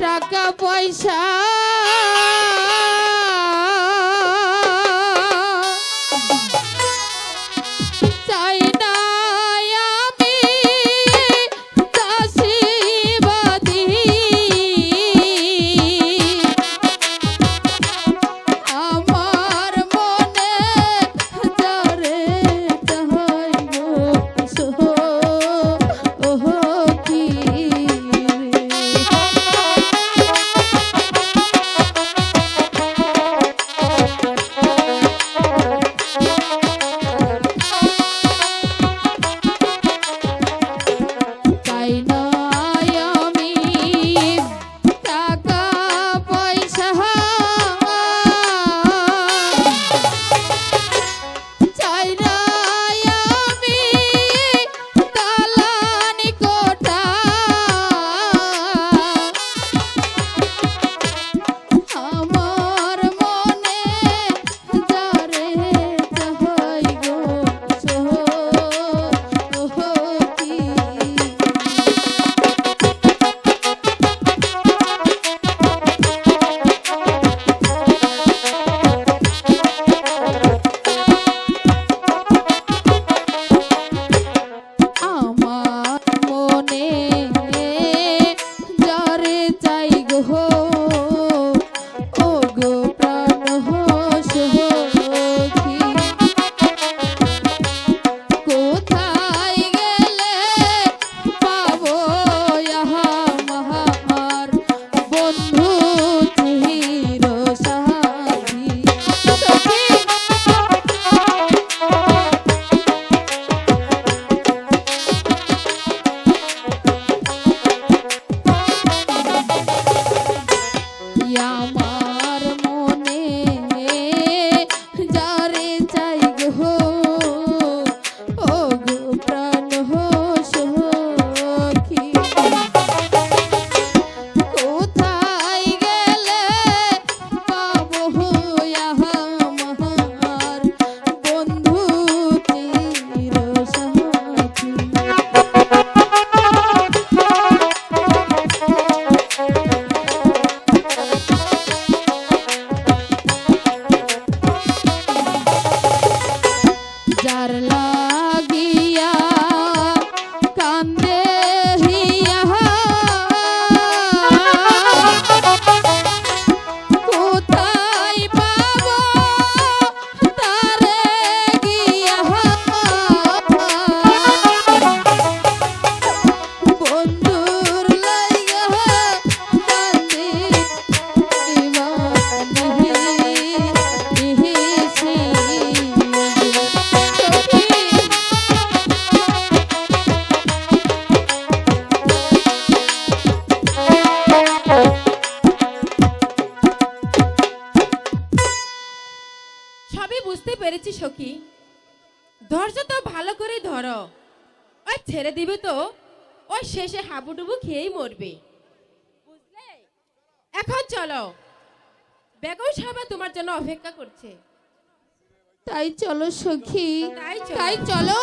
টাকা পয়সা। পেরেছি সখী ধরছ তো ভালো করে ধরো। ওই ছেড়ে দিবে তো ওই শেষে হাবুডুবু খেয়েই মরবে। এখন চলো। বেগম সাহেব তোমার জন্য অপেক্ষা করছে। তাই চলো সখী। তাই চলো।